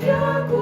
Santiago.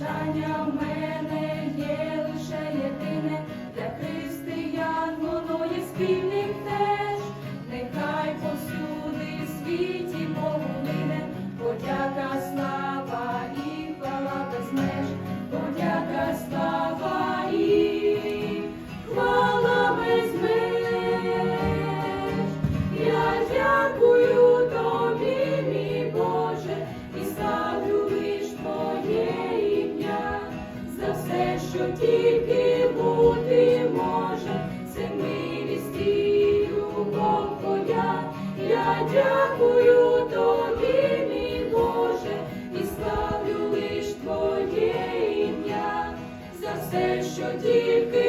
бажання в мене є лише єдине для прийняття. Дякую тобі, мій Боже, і славлю лиш твоє за все, що тільки.